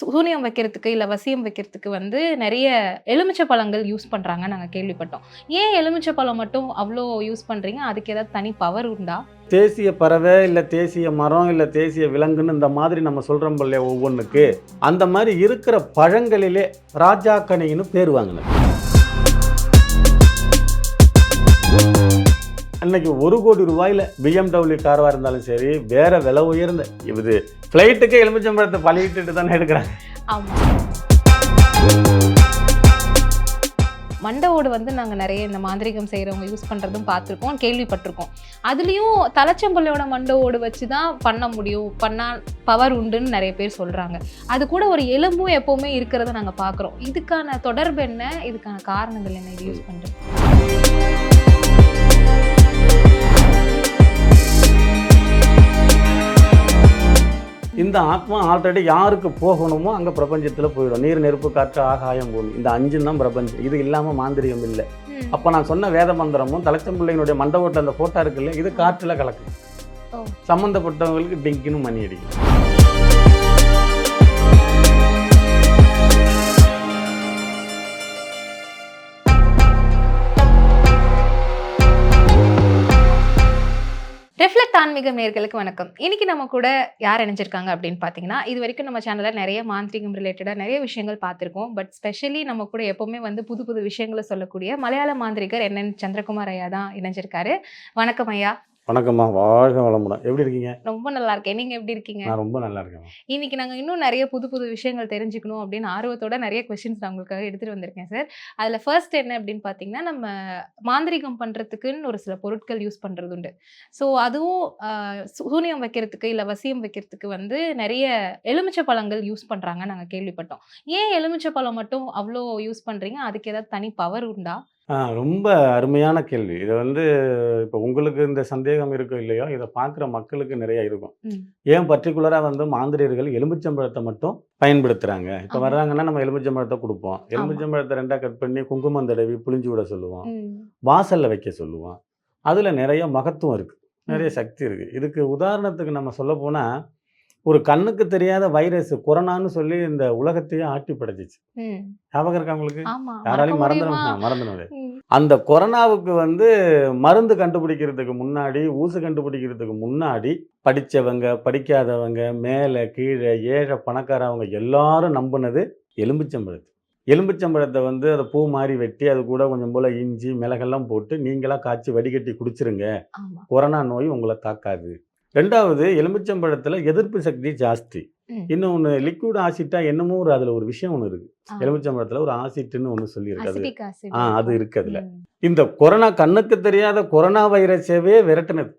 சூனியம் வைக்கிறதுக்கு இல்லை வசியம் வைக்கிறதுக்கு வந்து நிறைய எலுமிச்சை பழங்கள் யூஸ் பண்ணுறாங்க நாங்கள் கேள்விப்பட்டோம். ஏன் எலுமிச்சை பழம் மட்டும் அவ்வளோ யூஸ் பண்ணுறீங்க அதுக்கு ஏதாவது தனி பவர் உண்டா? தேசிய பறவை இல்லை தேசிய மரம் இல்லை தேசிய விலங்குன்னு இந்த மாதிரி நம்ம சொல்கிறோம் இல்லையா ஒவ்வொன்றுக்கு அந்த மாதிரி இருக்கிற பழங்களிலே ராஜாக்கனின்னு பேர் வாங்கினது. அன்னைக்கு ஒரு கோடி ரூபாயில் பிஎம்டபிள்யூ காராக இருந்தாலும் சரி வேற விலை உயர்ந்த இது ஃப்ளைட்டுக்கு எலுமிச்சம்பழத்தை பழகிட்டு தானே எடுக்கிறாங்க. ஆமா. ஓடு வந்து நாங்கள் நிறைய இந்த மாந்திரிகம் செய்கிறவங்க யூஸ் பண்ணுறதும் பார்த்துருக்கோம் கேள்விப்பட்டிருக்கோம். அதுலேயும் தலைச்சம்பள்ளியோட மண்டவோடு ஓடு வச்சு தான் பண்ண முடியும் பண்ணால் பவர் உண்டுன்னு நிறைய பேர் சொல்கிறாங்க அது கூட ஒரு எலும்பும் எப்போவுமே இருக்கிறத நாங்கள் பார்க்குறோம். இதுக்கான தொடர்பு என்ன? இதுக்கான காரணங்கள் என்ன? இது யூஸ் பண்ணுறோம் இந்த ஆத்மா ஆல்ரெடி யாருக்கு போகணுமோ அங்கே பிரபஞ்சத்தில் போயிடும். நீர் நெருப்பு காற்று ஆகாயம் பூமி. இந்த அஞ்சும் தான் பிரபஞ்சம். இது இல்லாமல் மாந்திரியம் இல்லை. அப்போ நான் சொன்ன வேத மந்திரமும் தலைச்சம்பிள்ளையினுடைய மண்டபத்தில் அந்த ஃபோட்டோ இருக்குல்ல இது காற்றில் கலக்கு. சம்மந்தப்பட்டவங்களுக்கு டிங்கின்னு மணி அடிக்கும் ஆன்மீகம் நேர்களுக்கு வணக்கம். இன்னைக்கு நம்ம கூட யார் இணைஞ்சிருக்காங்க அப்படின்னு பார்த்தீங்கன்னா இது வரைக்கும் நம்ம சேனலில் நிறைய மாந்திரிகம் ரிலேட்டடாக நிறைய விஷயங்கள் பார்த்துருக்கோம் பட் ஸ்பெஷலி நம்ம கூட எப்போவுமே வந்து புது புது விஷயங்களை சொல்லக்கூடிய மலையாள மாந்திரிகர் என்என் சந்திரகுமார் ஐயா தான் இணைஞ்சிருக்காரு. வணக்கம் ஐயா. வணக்கம்மா. வாழ்க வளமுடன். எப்படி இருக்கீங்க? ரொம்ப நல்லா இருக்கேன். நீங்க எப்படி இருக்கீங்க? நான் ரொம்ப நல்லா இருக்கேன் இன்னைக்கு நாங்க இன்னும் நிறைய புது புது விஷயங்கள் தெரிஞ்சுக்கணும் அப்படின்னு ஆர்வத்தோட நிறைய கொஸ்டின்ஸ் நான் உங்களுக்காக எடுத்துட்டு வந்திருக்கேன் சார் அதுல ஃபர்ஸ்ட் என்ன அப்படின்னு பார்த்தீங்கன்னா நம்ம மாந்திரிகம் பண்றதுக்குன்னு ஒரு சில பொருட்கள் யூஸ் பண்றது உண்டு. ஸோ அதுவும் ஆஹ், சூனியம் வைக்கிறதுக்கு இல்ல வசியம் வைக்கிறதுக்கு வந்து நிறைய எலுமிச்சை பழங்கள் யூஸ் பண்றாங்க நாங்க கேள்விப்பட்டோம். ஏன் எலுமிச்சை பழம் மட்டும் அவ்வளோ யூஸ் பண்றீங்க? அதுக்கு ஏதாவது தனி பவர் உண்டா? ஆ ரொம்ப அருமையான கேள்வி. இது வந்து இப்போ உங்களுக்கு இந்த சந்தேகம் இருக்கோ இல்லையோ இதை பார்க்குற மக்களுக்கு நிறைய இருக்கும். ம். ஏன் பர்டிகுலராக வந்து மாந்திரியர்கள் எலுமிச்சம்பழத்தை மட்டும் பயன்படுத்துகிறாங்க இப்போ ஆமா. வர்றாங்கன்னா நம்ம எலுமிச்சம்பழத்தை கொடுப்போம். எலுமிச்சம்பழத்தை ரெண்டாக கட் பண்ணி குங்குமம் தடவி புளிஞ்சு விட சொல்லுவோம். ம். வாசலில் வைக்க சொல்லுவோம். அதில் நிறைய மகத்துவம் இருக்குது நிறைய ம். சக்தி இருக்குது இதுக்கு உதாரணத்துக்கு நம்ம சொல்ல போனால் ஒரு கண்ணுக்கு தெரியாத வைரஸ் கொரோனான்னு சொல்லி இந்த உலகத்தையே ஆட்டி படைச்சிச்சு. ஞாபகம் இருக்கா உங்களுக்கு? யாராலையும்? மறந்துடும் ம். அந்த கொரோனாவுக்கு வந்து மருந்து கண்டுபிடிக்கிறதுக்கு முன்னாடி ஊசு கண்டுபிடிக்கிறதுக்கு முன்னாடி படித்தவங்க படிக்காதவங்க மேலே கீழே ஏழை பணக்காரவங்க எல்லாரும் நம்பினது எலும்பிச்சம்பழத்தை. எலும்பிச்சம்பழத்தை வந்து அதை பூ மாதிரி வெட்டி அது கூட கொஞ்சம் போல் இஞ்சி மிளகெல்லாம் போட்டு நீங்களாக காய்ச்சி வடிகட்டி குடிச்சிருங்க. கொரோனா நோய் உங்களை தாக்காது. ரெண்டாவது எலுமிச்சம்பழத்தில் எதிர்ப்பு சக்தி ஜாஸ்தி. இன்னொன்று லிக்விட் ஆசிட்டா என்னமோ ஒரு அதில் ஒரு விஷயம் ஒன்று இருக்குது ஆ. எலுமிச்சம்பழத்தில் ஒரு ஆசிட்டுன்னு ஒன்று சொல்லியிருக்கு ஆ அது இருக்கு அதுல. இந்த கொரோனா கண்ணுக்கு தெரியாத கொரோனா வைரஸவே விரட்டினது.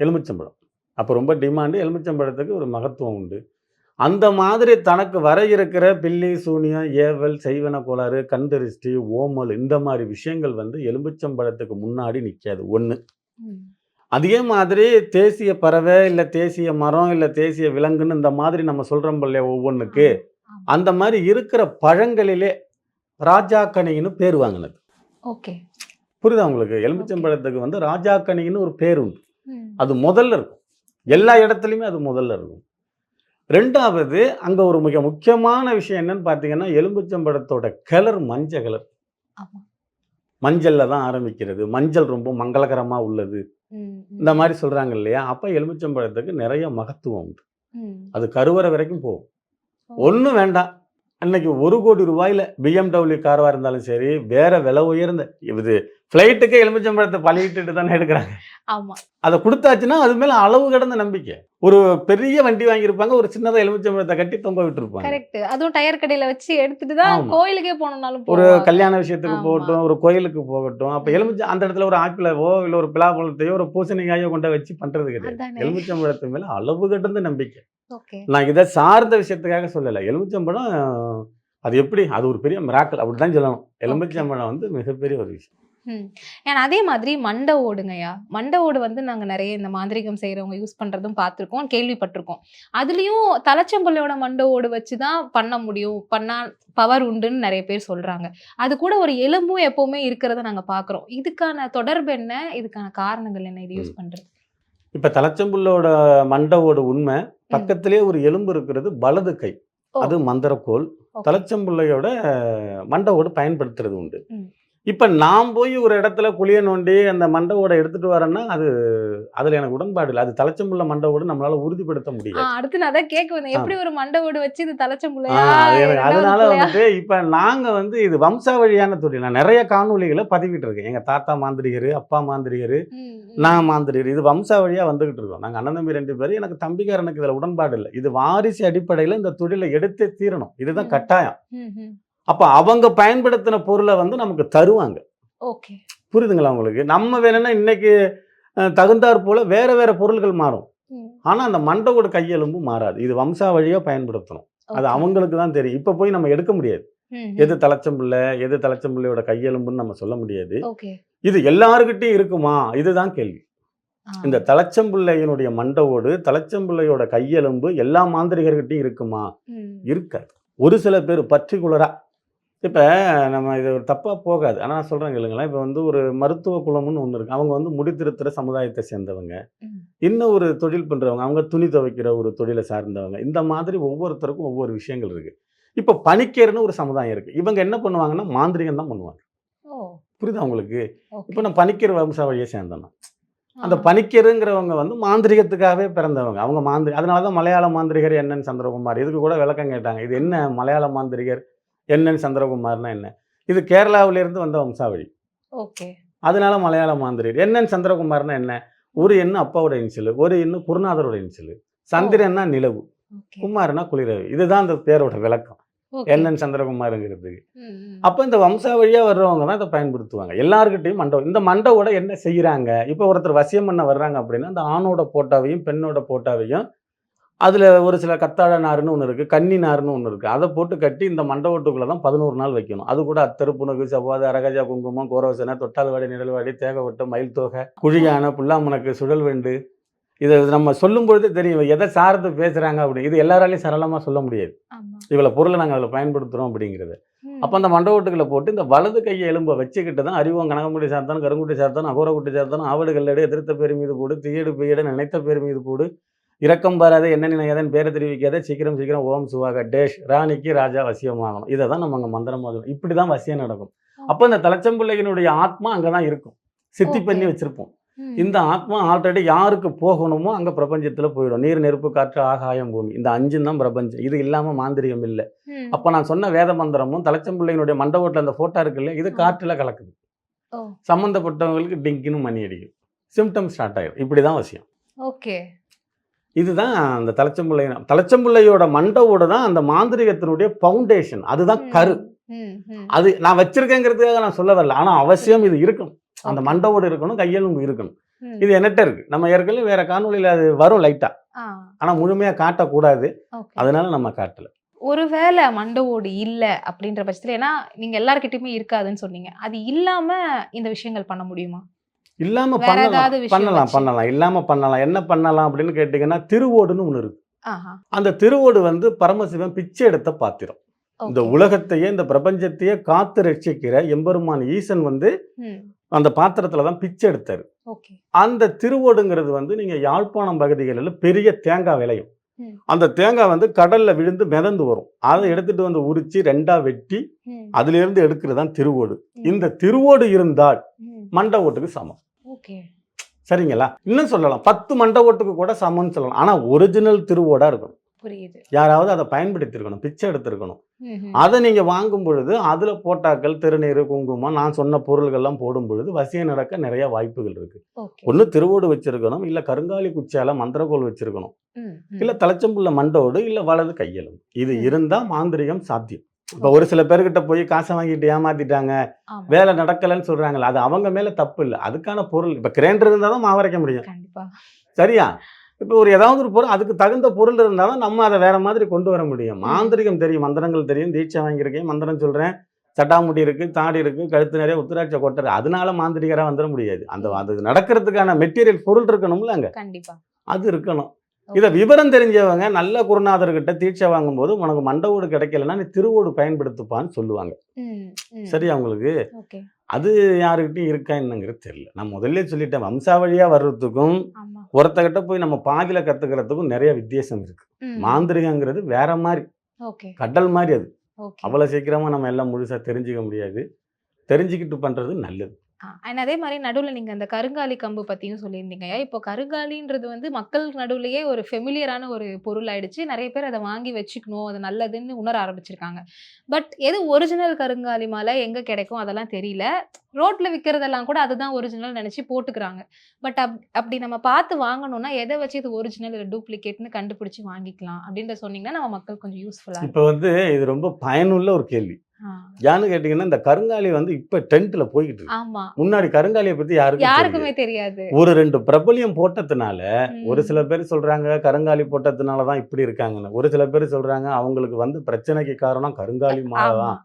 எலுமிச்சம்பழம் அப்போ ரொம்ப டிமாண்டு எலுமிச்சம்பழத்துக்கு ஒரு மகத்துவம் உண்டு அந்த மாதிரி தனக்கு வர இருக்கிற பில்லி சூனியம் ஏவல் செய்வன கோளாறு கண்தரிஷ்டி ஓமல் இந்த மாதிரி விஷயங்கள் வந்து எலுமிச்சம்பழத்துக்கு முன்னாடி நிற்காது ஒன்று. அதே மாதிரி தேசிய பறவை இல்லை தேசிய மரம் இல்லை தேசிய விலங்குன்னு இந்த மாதிரி நம்ம சொல்கிறோம் இல்லையா ஒவ்வொன்றுக்கு. அந்த மாதிரி இருக்கிற பழங்களிலே ராஜாக்கனின்னு பேர் வாங்கினது. ஓகே. புரியுதா உங்களுக்கு? எலுமிச்சம்பழத்துக்கு வந்து ராஜாக்கனின்னு ஒரு பேர் உண்டு. அது முதல்ல இருக்கும். எல்லா இடத்துலையுமே அது முதல்ல இருக்கும். ரெண்டாவது அங்கே ஒரு மிக முக்கியமான விஷயம் என்னன்னு பார்த்தீங்கன்னா எலுமிச்சம்பழத்தோட கலர் மஞ்சள் கலர். மஞ்சள்ல தான் ஆரம்பிக்கிறது. மஞ்சள் ரொம்ப மங்களகரமாக உள்ளது. இந்த மாதிரி சொல்கிறாங்க இல்லையா? அப்போ எலுமிச்சம்பழத்துக்கு நிறைய மகத்துவம் உண்டு. அது கருவறை வரைக்கும் போகும். ஒன்றும் வேண்டாம். அன்னைக்கு ஒரு கோடி ரூபாயில் பிஎம்டபிள்யூ காராக இருந்தாலும் சரி வேற விலை உயர்ந்த இது ஃப்ளைட்டுக்கு எலுமிச்சம்பழத்தை பழகிட்டு தானே எடுக்கிறாங்க. ஆமா. அதை கொடுத்தாச்சுன்னா அது மேலே அளவு கடந்த நம்பிக்கை. ஒரு பெரிய வண்டி வாங்கியிருப்பாங்க ஒரு சின்னதாக எலுமிச்சம்பழத்தை கட்டி தொங்க விட்டுருப்பாங்க. கரெக்ட் அதுவும் டயர் கடையில வச்சு எடுத்துட்டு தான். கோயிலுக்கே போனோம்னாலும் ஒரு. கல்யாண விஷயத்துக்கு. போகட்டும் ஒரு கோயிலுக்கு போகட்டும் அப்போ எலுமிச்சை அந்த இடத்துல ஒரு ஆப்பிளவோ இல்லை ஒரு பிலாப்பழத்தையோ ஒரு பூசணிக்காயோ கொண்டு வச்சு பண்ணுறது கிடையாது. எலுமிச்சம்பழத்து மேலே அளவு கடந்த நம்பிக்கை. நான் இதை சார்ந்த விஷயத்துக்காக சொல்லலை. எலுமிச்சம்பழம் அது எப்படி? அது ஒரு பெரிய மிராக்கல் அப்படி தான் சொல்லணும் எலுமிச்சம்பழம் வந்து மிகப்பெரிய ஒரு விஷயம். ஏன்னா அதே மாதிரி மண்டை ஓடுங்கய்யா மண்டை ஓடு வந்து நாங்க நிறைய இந்த மாந்திரிகம் செய்றவங்க யூஸ் பண்றதும் பார்த்திருக்கோம் கேள்விப்பட்டிருக்கோம். அதுலயும் தலைச்சம்பள்ளியோட மண்டை ஓடு வச்சு தான் பண்ண முடியும். பண்ணா பவர் உண்டுன்னு நிறைய பேர் சொல்றாங்க. அது கூட ஒரு எலும்பும் எப்பவுமே இருக்கிறத நாங்க பாக்குறோம் இதுக்கான தொடர்பு என்ன? இதுக்கான காரணங்கள் என்ன? இது யூஸ் பண்றது. இப்போ தலைச்சம்புள்ளோட மண்டவோட உண்மை. பக்கத்திலே ஒரு எலும்பு இருக்கிறது வலது கை. அது மந்திரக்கோல். தலைச்சம்புள்ளையோட மண்டவோடு பயன்படுத்துறது உண்டு. இப்ப நான் போய் ஒரு இடத்துல குழிய நோண்டி அந்த மண்டவோட எடுத்துட்டு வரேன்னா அது அதுல எனக்கு உடன்பாடு இல்லை. அது தலைச்சம்புள்ள மண்டவோடு நம்மளால உறுதிப்படுத்த ஆ, முடியாது. அடுத்து நான் அதான் கேட்க வந்தேன். எப்படி ஒரு மண்டை ஓடு வச்சு இது தலைச்ச ஆ, முள்ளையா அது எனக்கு- இரண்டாவது அதனால? வந்துட்டு இப்ப நாங்க வந்து இது வம்சாவழியான தொழில். நான் நிறைய காணொளிகளை பதிவிட்டு இருக்கேன். எங்க தாத்தா மாந்திரிகர் அப்பா மாந்திரிகர். நான் மாந்திரிகர் இது வம்சாவழியா வந்துகிட்டு இருக்கோம். நாங்க அண்ணன் தம்பி ரெண்டு பேரும் எனக்கு தம்பிக்காரனுக்கு இதுல உடன்பாடு இல்லை. இது வாரிசு அடிப்படையில இந்த தொழிலை எடுத்தே தீரணும். இதுதான். கட்டாயம். அப்ப அவங்க பயன்படுத்தின பொருளை வந்து நமக்கு தருவாங்க. ஓகே. புரியுதுங்களா உங்களுக்கு? நம்ம வேணும்னா இன்னைக்கு தகுந்தாற் போல வேற வேற பொருள்கள் மாறும். ஆனா அந்த மண்டவோட கையெலும்பு மாறாது. இது வம்சாவழியா பயன்படுத்தணும். அது. அவங்களுக்கு தான் தெரியும். இப்ப போய் நம்ம எடுக்க முடியாது. எது தலைச்சம்பிள்ளை எது தலைச்சம்பிள்ளையோட கையெலும்புன்னு நம்ம சொல்ல முடியாது. இது எல்லாருக்கிட்டையும் இருக்குமா? இதுதான் கேள்வி. இந்த தலைச்சம்பிள்ளையினுடைய மண்டவோடு தலைச்சம்பிள்ளையோட கையெலும்பு எல்லா மாந்திரிகர்கிட்டையும் இருக்குமா? ம். இருக்காது. ஒரு சில பேர் பர்டிகுலரா இப்போ நம்ம இது ஒரு தப்பாக போகாது. ஆனால் நான் சொல்கிறேன் இல்லைங்களா இப்போ வந்து ஒரு மருத்துவ குலம்னு ஒன்று இருக்கு. அவங்க வந்து முடித்திருத்துற சமுதாயத்தை சேர்ந்தவங்க. இன்னும் ஒரு தொழில் பண்ணுறவங்க அவங்க துணி துவைக்கிற ஒரு தொழிலை சார்ந்தவங்க. இந்த மாதிரி ஒவ்வொருத்தருக்கும் ஒவ்வொரு விஷயங்கள் இருக்குது இப்போ பணிக்கேர்னு ஒரு சமுதாயம் இருக்குது இவங்க என்ன பண்ணுவாங்கன்னா மாந்திரிகம் தான் பண்ணுவாங்க. புரியுதா உங்களுக்கு? இப்போ நான் பணிக்கர் வம்சாவழியை சேர்ந்தேன் நான். அந்த. பணிக்கருங்கிறவங்க வந்து மாந்திரிகத்துக்காகவே பிறந்தவங்க. அவங்க மாந்திரி அதனால தான் மலையாள மாந்திரிகர் என்னன்னு சந்திரகுமார். இதுக்கு கூட விளக்கம் கேட்டாங்க. இது என்ன மலையாள மாந்திரிகர்? என்னன்னு சந்திரகுமார்னா என்ன? இது கேரளாவிலிருந்து வந்த வம்சாவழி. ஓகே. அதனால மலையாள மாந்திரிகர் என்னன்னு சந்திரகுமார்னா என்ன? ஒரு எண்ணு அப்பாவோட இன்சிலு ஒரு எண்ணு குருநாதரோட இன்சிலு சந்திரன்னா நிலவு குமார்னா குளிரவு. இதுதான் அந்த பேரோட விளக்கம். ஓகே. என்னன்னு சந்திரகுமாருங்கிறது. அப்போ இந்த வம்சாவழியாக வர்றவங்க தான் இதை பயன்படுத்துவாங்க. எல்லாருக்கிட்டையும் மண்டபம் இந்த மண்டவோட என்ன செய்கிறாங்க இப்போ ஒருத்தர் வசியம் பண்ண வர்றாங்க அப்படின்னா அந்த ஆணோட போட்டாவையும் பெண்ணோட போட்டாவையும் அதில் ஒரு சில கத்தாழ நாருன்னு ஒன்று இருக்குது கன்னி நாருன்னு ஒன்று இருக்குது அதை போட்டு கட்டி இந்த மண்டபத்துக்குள்ளே தான் பதினோரு நாள் வைக்கணும். அது கூட அத்தரு புனகு சவ்வாது அரகஜா குங்குமம் கோரோசனை தொட்டால்வாடி நிழல்வாடி தேகவட்டு மயில் தோகை குழியான புல்லாமணக்கு சுழல் வெண்டு இதை நம்ம சொல்லும் பொழுதே தெரியும் எதை சார்ந்து பேசுகிறாங்க அப்படி. இது எல்லாராலையும் சரளமாக சொல்ல முடியாது. இவ்வளோ பொருளை நாங்கள் அதில் பயன்படுத்துகிறோம் அப்படிங்கிறது. அப்போ அந்த மண்டபத்துக்குள்ள போட்டு இந்த வலது கையை எலும்பை வச்சுக்கிட்டு தான் அறிவோம். கனகமுடி சார்த்தானும் கருங்குட்டி சார்த்தானும் அகோரக்குட்டி சார்த்தானும் ஆவடு கல்லடு எதிர்த்த பேர் மீது போடு தீயடு பெய்யடு நினைத்த பேர் மீது போடு இரக்கம் பாராத என்ன நினையாதன் பேரை தெரிவிக்காத சீக்கிரம் சீக்கிரம் ஓம் சுவாக டேஷ் ராணிக்கு ராஜா வசியமாகணும். இதை தான் நம்ம அங்கே மந்திரமாக இப்படி தான் வசியம் நடக்கும். அப்போ இந்த தலைச்சம்பிள்ளையினுடைய ஆத்மா அங்கே தான் இருக்கும். சித்தி. பண்ணி வச்சிருப்போம். இந்த ஆத்மா ஆல்ரெடி யாருக்கு போகணுமோ அங்கே பிரபஞ்சத்தில் போயிடும். நீர் நெருப்பு காற்று ஆகாயம் பூமி. இந்த அஞ்சும் தான் பிரபஞ்சம். இது இல்லாமல் மாந்திரிகம் இல்லை. அப்போ நான் சொன்ன வேத மந்திரமும் தலைச்சம்பிள்ளையினுடைய மண்டபத்தில் அந்த ஃபோட்டோ இருக்கு இல்லையா இது. காற்றில் கலக்குது. சம்மந்தப்பட்டவங்களுக்கு டிங்கின்னு மணி அடிக்கும் சிம்டம் ஸ்டார்ட் ஆயிடும் இப்படி தான் விஷயம் ஓகே. இதுதான் அந்த தலைச்சம்பிள்ளை தலைச்சம்பிள்ளையோட மண்டவோட தான் அந்த மாந்திரிகத்தினுடைய ஃபவுண்டேஷன் அதுதான் கரு. அது நான் வச்சிருக்கேங்கிறதுக்காக நான் சொல்ல வரல ஆனால் அவசியம் இது இருக்கணும். அந்த. மண்டவோடு இருக்கணும் கையெலும்பு இருக்கணும். இது என்னட்ட இருக்கு. நம்ம ஏற்கனவே வேற காணொலியில் அது வரும் லைட்டாக ஆ. ஆனால் முழுமையாக காட்டக்கூடாது. அதனால நம்ம காட்டல. ஒருவேளை மண்டை ஓடு இல்ல அப்படின்ற பட்சத்துல ஏன்னா நீங்க எல்லார்கிட்டயுமே இருக்காதுன்னு சொன்னீங்க. அது இல்லாம இந்த விஷயங்கள் பண்ண முடியுமா? இல்லாம பண்ணலாம். பண்ணலாம்? பண்ணலாம். இல்லாம பண்ணலாம். என்ன பண்ணலாம் அப்படின்னு கேட்டிங்கன்னா திருவோடுன்னு ஒன்று இருக்கு. அந்த திருவோடு வந்து பரமசிவன் பிச்சை எடுத்த பாத்திரம். இந்த. உலகத்தையே இந்த பிரபஞ்சத்தையே காத்து ரட்சிக்கிற எம்பெருமான் ஈசன் வந்து அந்த பாத்திரத்துல தான் பிச்சை எடுத்தாரு. அந்த திருவோடுங்கிறது வந்து நீங்க யாழ்ப்பாணம் பகுதிகளில் பெரிய தேங்காய் விளையும். அந்த தேங்காய் வந்து கடல்ல விழுந்து மிதந்து வரும். அதை எடுத்துட்டு வந்து உரிச்சு ரெண்டா வெட்டி அதுல இருந்து எடுக்கிறது தான் திருவோடு. இந்த திருவோடு இருந்தால். மண்ட ஓட்டுக்கு சமம். சரிங்களா? இன்னும் சொல்லலாம். பத்து மண்ட ஓட்டுக்கு கூட சமம்னு சொல்லலாம். ஆனா ஒரிஜினல் திருவோடா இருக்கணும். புரியுது. யாராவது அதை பயன்படுத்தியிருக்கணும். பிச்சை எடுத்திருக்கணும். அதை நீங்க வாங்கும் பொழுது அதுல போட்டாக்கள் திருநீர் குங்குமம் நான் சொன்ன பொருள்கள்லாம் போடும் பொழுது வசியம் நடக்க நிறைய வாய்ப்புகள் இருக்கு. ஒண்ணு திருவோடு வச்சிருக்கணும் இல்ல கருங்காலி குச்சியால மந்திரக்கோள் வச்சிருக்கணும். இல்ல தலைச்சம்புள்ள மண்டோடு இல்ல வலது கையலும். இது ம். இருந்தா மாந்திரிகம் சாத்தியம். இப்ப ஒரு சில பேர்கிட்ட போய் காசை வாங்கிட்டு ஏமாத்திட்டாங்க. வேலை நடக்கலைன்னு சொல்றாங்கல்ல அது அவங்க மேல தப்பு இல்லை. அதுக்கான பொருள் இப்ப கிரைண்டர் இருந்தா தான் மாவரைக்க முடியும். சரியா? இப்போ ஒரு ஏதாவது ஒரு பொருள் அதுக்கு தகுந்த பொருள் இருந்தால் தான் நம்ம அதை வேற மாதிரி கொண்டு வர முடியும். மாந்திரிகம் தெரியும் மந்திரங்கள் தெரியும் தீட்சை வாங்கியிருக்கேன் மந்திரம் சொல்றேன் சட்டாமுடி இருக்கு தாடி இருக்கு கழுத்து நிறைய உத்திராட்ச கொட்டர் அதனால மாந்திரிகரா வந்துட முடியாது. அந்த அது நடக்கிறதுக்கான மெட்டீரியல் பொருள் இருக்கணும்ல அங்க கண்டிப்பா. அது இருக்கணும். இதை விவரம் தெரிஞ்சவங்க நல்ல குருநாதர்கிட்ட தீட்சை வாங்கும்போது உனக்கு மண்டவோடு கிடைக்கலன்னா நீ திருவோடு பயன்படுத்துப்பான்னு சொல்லுவாங்க. உங்களுக்கு? ஓகே. அது யாருக்கிட்டையும் இருக்கா என்னங்கிறது தெரியல. நான் முதல்ல சொல்லிட்டேன் வம்சாவழியா வர்றதுக்கும் ஒருத்தகிட்ட போய் நம்ம பாதியில கத்துக்கிறதுக்கும் நிறைய வித்தியாசம் இருக்கு. மாந்திரிகங்கிறது வேற மாதிரி. கடல் மாதிரி அது. அவ்வளோ சீக்கிரமாக நம்ம எல்லாம் முழுசாக தெரிஞ்சுக்க முடியாது. தெரிஞ்சுக்கிட்டு பண்ணுறது நல்லது. அண்ட் அதே மாதிரி நடுவில் நீங்கள் அந்த கருங்காலி கம்பு பற்றியும் சொல்லியிருந்தீங்க. இப்போ கருங்காலின்றது வந்து மக்கள் நடுவுலையே ஒரு ஃபெமிலியரான ஒரு பொருள் ஆயிடுச்சு நிறைய பேர் அதை வாங்கி வச்சுக்கணும் அது நல்லதுன்னு உணர ஆரம்பிச்சிருக்காங்க. பட் எது ஒரிஜினல் கருங்காலி மாலை எங்கே கிடைக்கும் அதெல்லாம் தெரியல. ரோட்டில் விற்கிறதெல்லாம் கூட அதுதான் ஒரிஜினல் நினச்சி போட்டுக்கிறாங்க. பட் அப் அப்படி நம்ம பார்த்து வாங்கணும்னா எதை வச்சு இது ஒரிஜினல் இல்லை டூப்ளிகேட்னு கண்டுபிடிச்சி வாங்கிக்கலாம் அப்படின்ற சொன்னீங்கன்னா நம்ம மக்கள் கொஞ்சம் யூஸ்ஃபுல்லாக இப்போ வந்து இது ரொம்ப பயனுள்ள ஒரு கேள்வி. ஏன்னு கேட்டிங்கன்னா இந்த கருங்காலி வந்து இப்போ டென்ட்டில் போய்கிட்டு இருக்கு. முன்னாடி கருங்காலியை பற்றி யாருக்கும். யாருக்குமே தெரியாது. ஒரு ரெண்டு பிரபலியம் போட்டதுனால ஒரு. சில பேர் சொல்றாங்க கருங்காலி போட்டதுனால தான் இப்படி இருக்காங்கன்னு. ஒரு சில பேர் சொல்றாங்க அவங்களுக்கு வந்து பிரச்சனைக்கு காரணம் கருங்காலி மாலை ஆமா தான்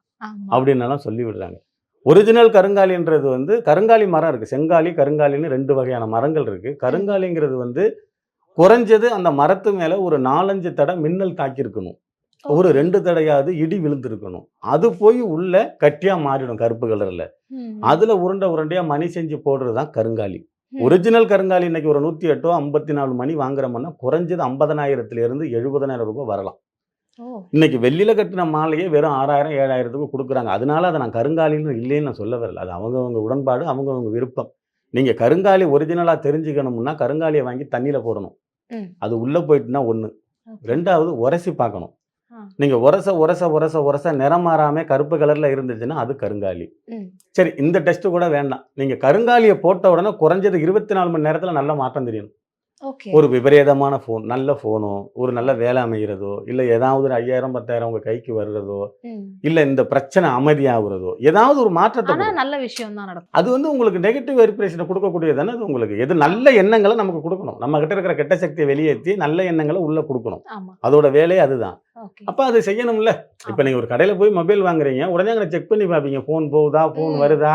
அப்படின்னு சொல்லி விடுறாங்க ஒரிஜினல் கருங்காலின்றது வந்து கருங்காலி மரம் இருக்கு. செங்காலி கருங்காலின்னு ரெண்டு வகையான மரங்கள் இருக்கு. கருங்காலிங்கிறது வந்து குறைஞ்சது அந்த மரத்து மேல ஒரு நாலஞ்சு தடை மின்னல் தாக்கியிருக்கணும். ஒரு ரெண்டு தடையாவது இடி விழுந்திருக்கணும். அது போய் உள்ள கட்டியா மாறிடும் கருப்பு கலர்ல. அதுல உருண்டை உருண்டையா மணி செஞ்சு போடுறது தான் கருங்காலி. ஒரிஜினல் கருங்காலி இன்னைக்கு ஒரு நூத்தி எட்டோ ஐம்பத்தி நாலு மணி வாங்குறோம்னா குறைஞ்சது ஐம்பதனாயிரத்துல இருந்து எழுபதனாயிரம் ரூபாய் வரலாம். இன்னைக்கு வெள்ளியில கட்டின மாலையே வெறும் ஆறாயிரம் ஏழாயிரத்துக்கு கொடுக்குறாங்க. அதனால அதை நான் கருங்காலின்னு இல்லைன்னு நான் சொல்ல வரல. அது அவங்கவங்க உடன்பாடு அவங்கவங்க விருப்பம். நீங்க கருங்காலி ஒரிஜினலா தெரிஞ்சுக்கணும்னா கருங்காலியை வாங்கி தண்ணியில போடணும். அது உள்ள போயிட்டுனா ஒண்ணு. ரெண்டாவது உரசி பார்க்கணும். ஆ. நீங்க உரச உரச உரச உரச நிறம் மாறாம கருப்பு கலர்ல இருந்துச்சுன்னா அது கருங்காலி. சரி இந்த டெஸ்ட் கூட வேண்டாம். நீங்க கருங்காலியை போட்ட உடனே குறைஞ்சது இருபத்தி நாலு மணி நேரத்துல நல்ல மாற்றம் தெரியும். ஓகே. ஒரு விபரீதமான ஃபோன் நல்ல ஃபோனோ ஒரு நல்ல வேலை அமைகிறதோ இல்லை ஏதாவது ஒரு ஐயாயிரம் பத்தாயிரம் உங்க கைக்கு வர்றதோ. இல்லை இந்த பிரச்சனை அமைதியாகிறதோ ஏதாவது ஒரு மாற்றத்தை. நல்ல விஷயம் தான் நடக்கும். அது வந்து உங்களுக்கு நெகட்டிவ் வைப்ரேஷனை கொடுக்கக்கூடியது தானே அது உங்களுக்கு? எது நல்ல எண்ணங்களை நமக்கு கொடுக்கணும். நம்ம கிட்ட இருக்கிற கெட்ட சக்தியை வெளியேற்றி நல்ல எண்ணங்களை உள்ள கொடுக்கணும். அதோட வேலையே அதுதான். அப்ப அது செய்யணும்ல. இப்ப நீங்க ஒரு கடையில போய் மொபைல் வாங்குறீங்க உடனே அங்கே செக் பண்ணி பார்ப்பீங்க ஃபோன் போகுதா ஃபோன் ம். வருதா?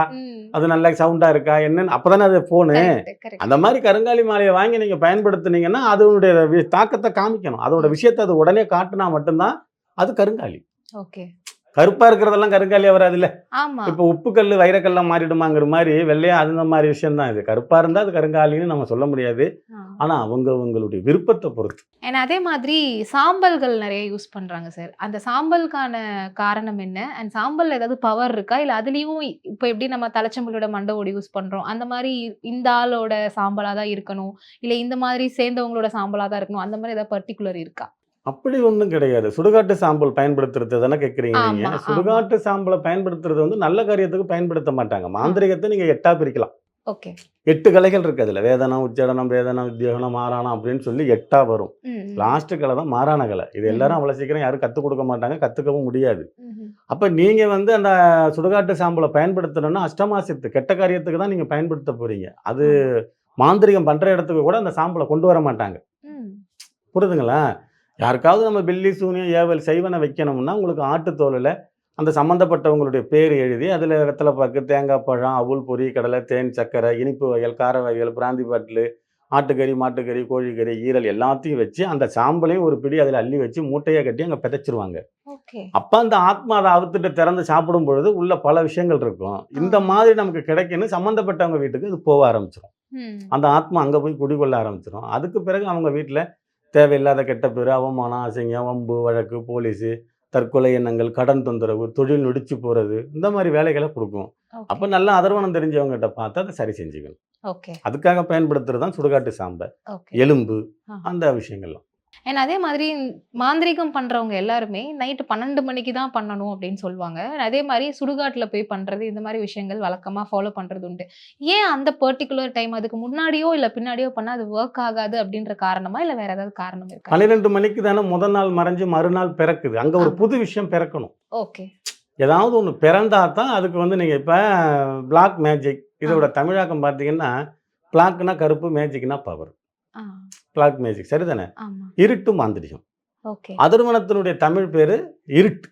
அது நல்ல சவுண்டா இருக்கா என்னன்னு? அப்பதானே அது ஃபோனு அந்த மாதிரி கருங்காலி மாலையை வாங்கி நீங்க பயன்படுத்துனீங்கன்னா அதனுடைய தாக்கத்தை காமிக்கணும். அதோட விஷயத்தை அது உடனே காட்டுனா மட்டும்தான் அது கருங்காலி. ஓகே. கருப்பா இருக்கிறதெல்லாம் கருங்காலியா வராது இல்ல ஆமா. இப்ப உப்புக்கல் வைரக்கல்லாம் மாறிடுமாங்கிற மாதிரி வெள்ளையா அந்த மாதிரி விஷயம் தான் இது. கருப்பா இருந்தா அது கருங்காலின்னு நம்ம சொல்ல முடியாது. ஆனா அவங்க அவங்களுடைய விருப்பத்தை பொறுத்து. ஏன்னா அதே மாதிரி சாம்பல்கள் நிறைய யூஸ் பண்றாங்க சார் அந்த சாம்பலுக்கான காரணம் என்ன? அண்ட் சாம்பல்ல ஏதாவது பவர் இருக்கா? இல்ல அதுலயும் இப்போ எப்படி நம்ம தலைச்சம்பளோட மண்டவோடு யூஸ் பண்றோம்? அந்த மாதிரி இந்த ஆளோட சாம்பலா தான் இருக்கணும்? இல்ல இந்த மாதிரி சேர்ந்தவங்களோட சாம்பலா தான் இருக்கணும்? அந்த மாதிரி ஏதாவது பர்டிகுலர் இருக்கா? அப்படி ஒண்ணும் கிடையாது. சுடுகாட்டு சாம்பல் பயன்படுத்துறது தானே கேட்குறீங்க நீங்க? ஆமா, சுடுகாட்டு சாம்பலை பயன்படுத்துறது வந்து நல்ல காரியத்துக்கு பயன்படுத்த மாட்டாங்க. மாந்திரிகத்தை நீங்க எட்டா பிரிக்கலாம். ஓகே. எட்டு கலைகள் இருக்கு அதுல. வேதனம் உச்சடனம் வேதனம் வித்தியோகனம் மாறானம் அப்படின்னு சொல்லி எட்டா வரும். லாஸ்ட் கலை தான் மாறான கலை. இது எல்லாரும் அவ்வளவு சீக்கிரம் யாரும் கத்துக் கொடுக்க மாட்டாங்க கத்துக்கவும் முடியாது. அப்ப நீங்க வந்து அந்த சுடுகாட்டு சாம்பலை பயன்படுத்தணும்னா அஷ்டமாசியத்து கெட்ட காரியத்துக்கு தான் நீங்க பயன்படுத்த போறீங்க. அது மாந்திரிகம் பண்ற இடத்துக்கு கூட அந்த சாம்பலை கொண்டு வர மாட்டாங்க. புரியுதுங்களா யாருக்காவது நம்ம பில்லி சூனியம் ஏவல் செய்வனை வைக்கணும்னா உங்களுக்கு ஆட்டுத்தோலில் அந்த சம்மந்தப்பட்டவங்களுடைய பேர் எழுதி அதில் வெத்தலைப்பாக்கு தேங்காய் பழம் அவுள் பொரி கடலை தேன் சக்கரை இனிப்பு வகைகள் கார வகைகள் பிராந்தி பாட்டில் ஆட்டுக்கறி மாட்டுக்கறி கோழிக்கறி ஈரல் எல்லாத்தையும் வச்சு அந்த சாம்பலையும் ஒரு பிடி அதில் அள்ளி வச்சு மூட்டையை கட்டி அங்கே பிதைச்சிருவாங்க. அப்போ அந்த ஆத்மா அதை அவுத்துட்டு திறந்து சாப்பிடும் பொழுது உள்ள பல விஷயங்கள் இருக்கும். இந்த மாதிரி நமக்கு கிடைக்குன்னு சம்மந்தப்பட்டவங்க வீட்டுக்கு இது போக ஆரம்பிச்சிடும் அந்த ஆத்மா அங்கே போய் குடிகொள்ள ஆரம்பிச்சிடும் அதுக்கு பிறகு அவங்க வீட்டில் தேவையில்லாத கெட்ட பேர் அவமானம் அசிங்கம் வம்பு வழக்கு போலீஸு தற்கொலை எண்ணங்கள் கடன் தொந்தரவு தொழில் நொடிச்சு போகிறது இந்த மாதிரி வேலைகளை கொடுக்கும். அப்போ நல்லா அதர்வனம் தெரிஞ்சவங்ககிட்ட பார்த்து அதை சரி செஞ்சுக்கணும். ஓகே. அதுக்காக பயன்படுத்துறது தான் சுடுகாட்டு சாம்பை எலும்பு. அந்த விஷயங்கள்லாம். ஏன்னா அதே மாதிரி மாந்திரீகம் பண்றவங்க எல்லாருமே நைட்டு பன்னெண்டு மணிக்கு தான் பண்ணணும் அப்படின்னு சொல்லுவாங்க. அதே மாதிரி சுடுகாட்டுல போய் பண்றது இந்த மாதிரி விஷயங்கள் வழக்கமா ஃபாலோ பண்றது உண்டு. ஏன் அந்த பர்டிகுலர் டைம் அதுக்கு முன்னாடியோ இல்ல பின்னாடியோ பண்ணா அது ஒர்க் ஆகாது அப்படின்ற காரணமா? இல்ல வேற ஏதாவது காரணம் இருக்கா? பன்னிரெண்டு மணிக்கு தானே முதல் நாள் மறைஞ்சு மறுநாள் பிறக்குது. அங்கே ஒரு. புது விஷயம் பிறக்கணும். ஓகே ஏதாவது ஒன்று பிறந்தா தான் அதுக்கு வந்து நீங்கள் இப்போ பிளாக் மேஜிக் இதோட தமிழாக்கம் பார்த்தீங்கன்னா பிளாக்னா கருப்பு மேஜிக்னா பவர் பிளாக் மேஜிக் சரிதானே? இருட்டு மாந்திரிகம். ஓகே. அதர்வனத்தினுடைய தமிழ் பேர் இருட்டு.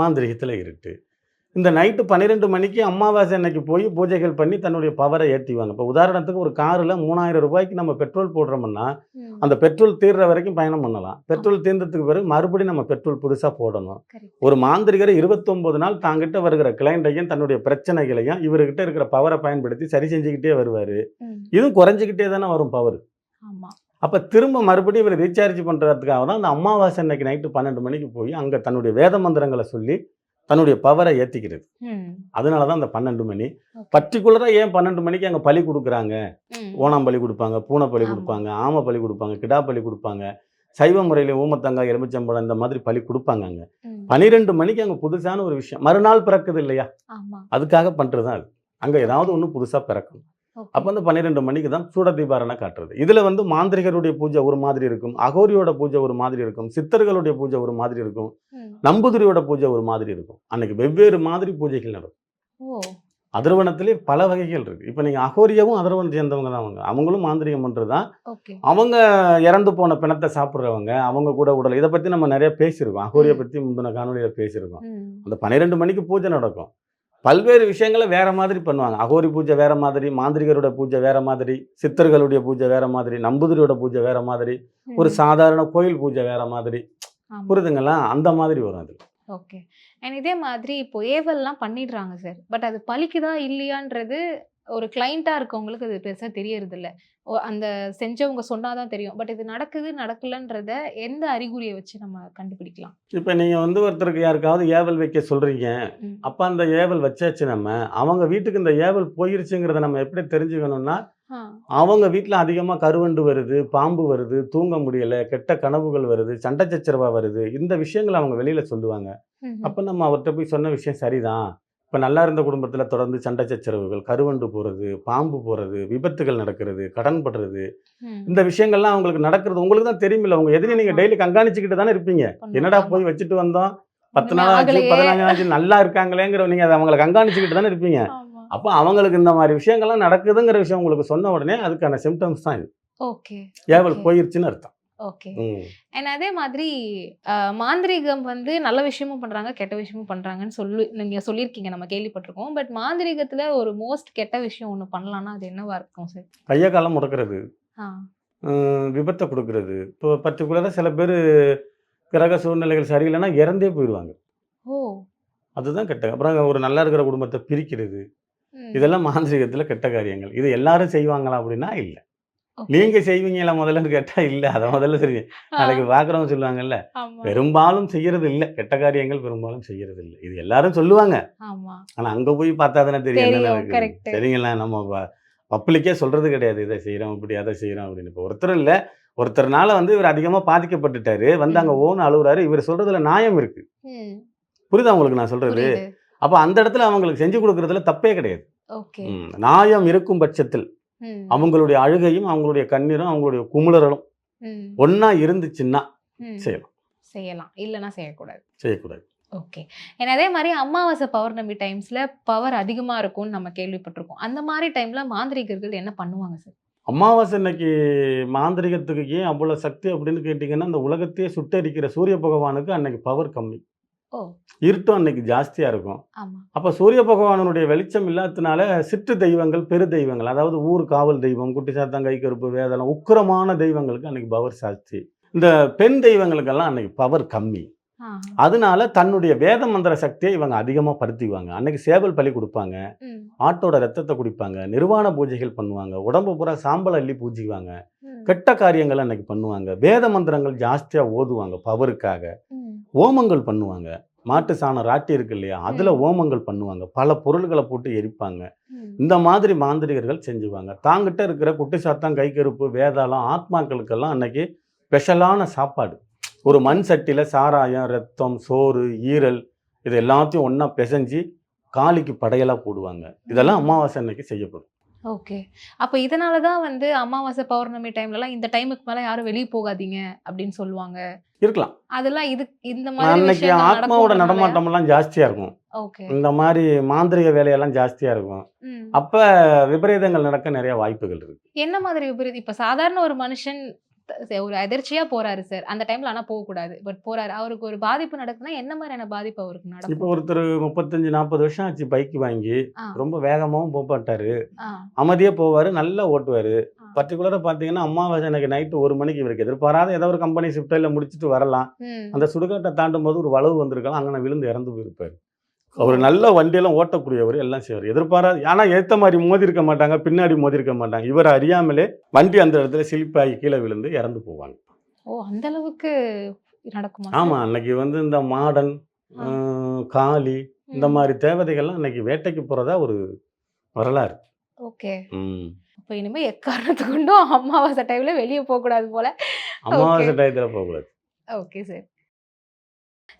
மாந்திரிகத்தில் இருட்டு. இந்த நைட்டு பன்னிரெண்டு மணிக்கு அமாவாசை அன்னைக்கு போய் பூஜைகள் பண்ணி தன்னுடைய பவரை ஏற்றிவாங்க இப்போ உதாரணத்துக்கு ஒரு காரில் மூணாயிரம் ரூபாய்க்கு நம்ம பெட்ரோல் போடுறோம்னா. அந்த பெட்ரோல் தீர்ற வரைக்கும் பயணம் பண்ணலாம். பெட்ரோல் தீர்ந்ததுக்கு பிறகு மறுபடியும் நம்ம பெட்ரோல் புதுசாக போடணும். ஒரு மாந்திரிகர் இருபத்தொன்பது நாள் தாங்கிட்ட வருகிற கிளைண்ட்டையும் தன்னுடைய பிரச்சனைகளையும் இவர்கிட்ட இருக்கிற பவரை பயன்படுத்தி சரி செஞ்சுக்கிட்டே வருவார். இதுவும் குறைஞ்சிக்கிட்டே தானே வரும் பவர் அப்போ திரும்ப மறுபடியும் இவர் ரீசார்ஜ் பண்ணுறதுக்காக தான் அந்த அமாவாசை அன்னைக்கு நைட்டு பன்னெண்டு மணிக்கு போய் அங்கே தன்னுடைய வேத மந்திரங்களை சொல்லி தன்னுடைய பவரை ஏற்றிக்கிறது ம். அதனால தான் அந்த பன்னெண்டு மணி Okay. பர்டிகுலராக ஏன் பன்னெண்டு மணிக்கு அங்கே பலி கொடுக்குறாங்க. ஓணாம் பலி கொடுப்பாங்க பூனை பலி. கொடுப்பாங்க ஆமை பலி கொடுப்பாங்க கிடா பலி கொடுப்பாங்க சைவ முறையில் ஊமத்தங்காய் எலுமிச்சம்பழம் இந்த மாதிரி பலி கொடுப்பாங்க அங்கே ம். பன்னிரெண்டு மணிக்கு அங்கே புதுசான ஒரு விஷயம் மறுநாள் பிறக்குது இல்லையா அதுக்காக பண்ணுறது தான் அது அங்கே ஏதாவது ஒன்று புதுசாக பிறக்கும் Okay. அப்போ அந்த பன்னிரெண்டு மணிக்கு தான் சூட தீபாரணை காட்டுறது. இதில் வந்து மாந்திரிகருடைய பூஜை ஒரு மாதிரி இருக்கும் அகோரியோட பூஜை ஒரு மாதிரி இருக்கும் சித்தர்களுடைய பூஜை ஒரு மாதிரி இருக்கும். நம்புதிரியோட பூஜை ஒரு மாதிரி இருக்கும். அன்னைக்கு வெவ்வேறு மாதிரி பூஜைகள் நடக்கும். அதர்வனத்திலே பல வகைகள் இருக்கு. இப்போ நீங்கள் அகோரியவும் அதர்வனம் சேர்ந்தவங்க தான் அவங்க. அவங்களும் மாந்திரிகம் பண்ணுறது தான் அவங்க இறந்து போன பிணத்தை சாப்பிட்றவங்க அவங்க கூட உடல் இதை பற்றி நம்ம நிறைய பேசியிருக்கோம். அகோரியை. பற்றி முந்தின காணொலியில் பேசியிருக்கோம். அந்த பன்னிரெண்டு மணிக்கு பூஜை நடக்கும். பல்வேறு விஷயங்களை வேற மாதிரி பண்ணுவாங்க. அகோரி பூஜை வேற மாதிரி மாந்திரிகரோட பூஜை வேற மாதிரி சித்தர்களுடைய பூஜை வேற மாதிரி நம்புதிரியோட பூஜை வேற மாதிரி ஒரு. சாதாரண கோயில் பூஜை வேற மாதிரி. புரிதுங்களா? அந்த மாதிரி வரும் அது. ஓகே. அண்ட் இதே மாதிரி இப்போ ஏவல்லாம் பண்ணிடுறாங்க சார். பட் அது பலிக்குதா இல்லையான்றது ஒரு கிளைண்ட்டாக இருக்கவங்களுக்கு அது பெருசாக தெரியறது இல்ல ஓ அந்த செஞ்சவங்க சொன்னாதான் தெரியும். பட் இது நடக்குது நடக்கலன்றத எந்த அறிகுறியை வச்சு நம்ம கண்டுபிடிக்கலாம்? இப்போ நீங்கள் வந்து ஒருத்தருக்கு யாருக்காவது ஏவல் வைக்க சொல்றீங்க. ம். அப்போ அந்த ஏவல் வச்சாச்சு நம்ம. அவங்க வீட்டுக்கு இந்த ஏவல் போயிருச்சுங்கிறத நம்ம எப்படி தெரிஞ்சுக்கணும்னா அவங்க வீட்டில் அதிகமாக கருவண்டு வருது பாம்பு வருது தூங்க முடியல கெட்ட கனவுகள் வருது சண்டை சச்சரவா வருது. இந்த விஷயங்களை அவங்க வெளியில சொல்லுவாங்க. அப்போ நம்ம அவர்கிட்ட போய் சொன்ன விஷயம் சரிதான். இப்போ நல்லா இருந்த குடும்பத்தில் தொடர்ந்து சண்டை சச்சரவுகள் கருவண்டு போகிறது பாம்பு போகிறது விபத்துகள் நடக்கிறது கடன் படுறது. இந்த விஷயங்கள்லாம் அவங்களுக்கு நடக்கிறது உங்களுக்கு தான் தெரியுமில்ல உங்க எதிரி நீங்கள் டெய்லி கண்காணிச்சுக்கிட்டு தானே இருப்பீங்க. என்னடா. போய் வச்சுட்டு வந்தோம் பத்து நாள் ஆச்சு. பதினஞ்சு நாள் நல்லா இருக்காங்களேங்கிற நீங்கள் அதை அவங்களை கண்காணிச்சுக்கிட்டு தானே இருப்பீங்க அப்போ அவங்களுக்கு இந்த மாதிரி விஷயங்கள்லாம் நடக்குதுங்கிற விஷயம் உங்களுக்கு சொன்ன உடனே அதுக்கான சிம்டம்ஸ் தான் இது ஏவல். போயிருச்சுன்னு அர்த்தம் ஓகே. அண்ட் அதே மாதிரி மாந்திரீகம் வந்து நல்ல விஷயமும் பண்றாங்க கெட்ட விஷயமும் பண்றாங்கன்னு சொல்லி நீங்க சொல்லியிருக்கீங்க நம்ம கேள்விப்பட்டிருக்கோம். பட் மாந்திரீகத்துல ஒரு மோஸ்ட் கெட்ட விஷயம் ஒண்ணு பண்ணலாம்னா அது என்னவா இருக்கும் சார்? கையை காலம் முடக்கிறது. விபத்தை கொடுக்கறது. இப்போ பர்டிகுலராக சில பேர் கிரக சூழ்நிலைகள் சரியில்லைன்னா இறந்தே போயிடுவாங்க ஓ. அதுதான் கெட்ட. அப்புறம் ஒரு நல்லா இருக்கிற குடும்பத்தை பிரிக்கிறது. இதெல்லாம் மாந்திரிகத்தில் கெட்ட காரியங்கள். இது எல்லாரும் செய்வாங்களா அப்படின்னா இல்லை. நீங்க செய்வீங்களா முதல்லன்னு கேட்டால் இல்லை அதை முதல்ல சரி நாளைக்கு பார்க்குறவங்க சொல்லுவாங்கல்ல பெரும்பாலும் செய்யறது இல்லை கெட்ட காரியங்கள் பெரும்பாலும் செய்யறது இல்லை இது எல்லாரும் சொல்லுவாங்க. ஆனா அங்க போய் பார்த்தா தானே தெரியும். சரிங்களா? நம்ம பப்ளிக்கே சொல்றது கிடையாது இதை செய்றோம் இப்படி அதை செய்றோம் அப்படின்னு. இப்போ ஒருத்தர் இல்ல ஒருத்தர்னால வந்து இவர் அதிகமா பாதிக்கப்பட்டுட்டாரு வந்து அங்க ம். ஓன் அழுகுறாரு இவர் சொல்றதுல நியாயம் இருக்கு. புரியுதா உங்களுக்கு நான் சொல்றது? அப்ப அந்த இடத்துல அவங்களுக்கு செஞ்சு கொடுக்கறதுல தப்பே கிடையாது. நியாயம் இருக்கும் பட்சத்தில் அவங்களுடைய அழுகையும் அவங்களுடைய கண்ணீரும் அவங்களுடைய குமுறலும் ம், ஒண்ணா இருந்துச்சுன்னா. செய்யலாம். செய்யலாம். இல்லைன்னா செய்யக்கூடாது. செய்யக்கூடாது. ஓகே. ஏன்னா அதே மாதிரி அமாவாசை பௌர்ணமி டைம்ஸ்ல பவர் அதிகமா இருக்கும்னு நம்ம கேள்விப்பட்டிருக்கோம். அந்த மாதிரி டைம்ல மாந்திரிகர்கள் என்ன பண்ணுவாங்க சார்? அமாவாசை அன்னைக்கு மாந்திரிகத்துக்கு ஏன் அவ்வளோ சக்தி அப்படின்னு கேட்டிங்கன்னா அந்த உலகத்தையே சுட்டரிக்கிற சூரிய பகவானுக்கு அன்னைக்கு பவர் கம்மி. இருட்டும் அன்னைக்கு ஜாஸ்தியாக இருக்கும். அப்போ சூரிய பகவானுடைய வெளிச்சம் இல்லாததுனால சிற்று தெய்வங்கள் பெரு தெய்வங்கள் அதாவது ஊர் காவல் தெய்வம் குட்டி சாத்தம் கை கருப்பு வேதனம் உக்கிரமான தெய்வங்களுக்கு அன்னைக்கு பவர் ஜாஸ்தி. இந்த பெண் தெய்வங்களுக்கெல்லாம் அன்னைக்கு பவர் கம்மி. அதனால தன்னுடைய வேத மந்திர சக்தியை இவங்க அதிகமாக படுத்திக்குவாங்க அன்னைக்கு சேவல் பலி கொடுப்பாங்க ஆட்டோட ரத்தத்தை குடிப்பாங்க நிர்வாண பூஜைகள் பண்ணுவாங்க உடம்பு பூரா சாம்பல் அள்ளி பூஜிக்குவாங்க கெட்ட காரியங்கள் அன்னைக்கு பண்ணுவாங்க வேத மந்திரங்கள் ஜாஸ்தியாக ஓதுவாங்க பவருக்காக ஓமங்கள் பண்ணுவாங்க. மாட்டு சாணம் ராட்டி இருக்கு இல்லையா? அதில். ஓமங்கள் பண்ணுவாங்க. பல பொருள்களை போட்டு எரிப்பாங்க. இந்த மாதிரி மாந்திரிகர்கள் செஞ்சுவாங்க. தாங்கிட்ட இருக்கிற குட்டி சாத்தம் கை கருப்பு வேதாளம் ஆத்மாக்களுக்கெல்லாம் அன்னைக்கு ஸ்பெஷலான சாப்பாடு. ஒரு மண் சட்டியில் சாராயம் ரத்தம் சோறு ஈரல் இது எல்லாத்தையும் ஒன்றா பிசைஞ்சு காளிக்கு படையலாக போடுவாங்க. இதெல்லாம் அமாவாசை அன்னைக்கு செய்யப்படும். ஓகே. அப்ப இதனால தான் வந்து அமாவாசை பௌர்ணமி டைம்லலாம் இந்த டைமுக்கு மேல யாரும் வெளியே போகாதீங்க அப்படின்னு சொல்லுவாங்க. இருக்கலாம். அதெல்லாம் இது இந்த மாதிரி அன்னைக்கு ஆத்மாவோட நடமாட்டமெல்லாம் ஜாஸ்தியாக இருக்கும். ஓகே. இந்த மாதிரி மாந்திரிக வேலையெல்லாம் ஜாஸ்தியாக இருக்கும். அப்போ விபரீதங்கள் நடக்க நிறைய வாய்ப்புகள் இருக்கு. என்ன மாதிரி விபரீதம் இப்ப சாதாரண ஒரு மனுஷன் ஒரு அதிர்ச்சியா போறாரு சார். அந்த டைம்ல ஆனா போக கூடாது பட் போறாரு. அவருக்கு ஒரு பாதிப்பு நடக்குதுன்னா என்ன மாதிரியான பாதிப்பு அவருக்கு இப்போ நடக்கும் ஒருத்தர் முப்பத்தஞ்சு நாற்பது வருஷம் ஆச்சு பைக் வாங்கி. ரொம்ப வேகமாகவும் போக மாட்டாரு. ஆ, அமைதியாக போவார் நல்லா ஓட்டுவார். பர்டிகுலராக பார்த்தீங்கன்னா அமாவாசை எனக்கு நைட்டு ஒரு மணிக்கு இவருக்கு. எதிர்பாராத ஏதோ ஒரு கம்பெனி ஷிஃப்ட்டில் முடிச்சுட்டு வரலாம். அந்த சுடுகாட்டை தாண்டும் போது ஒரு வளவு வந்திருக்கலாம். அங்கே விழுந்து இறந்து போயிருப்பார். அவர் நல்ல வண்டியெல்லாம் ஓட்டக்கூடியவர் எல்லாம் செய்வார். எதிர்பாராது ஆனால் ஏற்ற மாதிரி மோதி இருக்க மாட்டாங்க பின்னாடி மோதி இருக்க மாட்டாங்க. இவர் அறியாமலே வண்டி அந்த இடத்துல சிலிப்பாகி கீழே விழுந்து இறந்து போவாங்க. ஓ அந்த அளவுக்கு நடக்குமா? ஆமாம் அன்னைக்கு வந்து இந்த மாடன் காளி இந்த. மாதிரி தேவதைகள்லாம் அன்னைக்கு வேட்டைக்கு போகிறதா ஒரு வரலாறு. ஓகே. ம். அப்ப இனிமே எக்காரணத்து கொண்டும் அமாவாசை டைம்ல வெளிய போகக்கூடாது போல. அமாவாசை டயத்தில் போகக்கூடாது. Okay sir.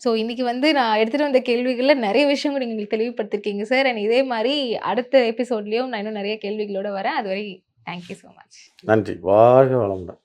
ஸோ இன்னைக்கு வந்து நான் எடுத்துட்டு வந்த கேள்விகள்ல நிறைய விஷயங்கள் நீங்கள் எங்களுக்கு தெளிவுபடுத்திருக்கீங்க சார் அண்ட் இதே மாதிரி அடுத்த எபிசோட்லயும் நான் இன்னும் நிறைய கேள்விகளோட வரேன். அதுவரை தேங்க்யூ ஸோ மச் நன்றி. வாழ்க வளமுடன்.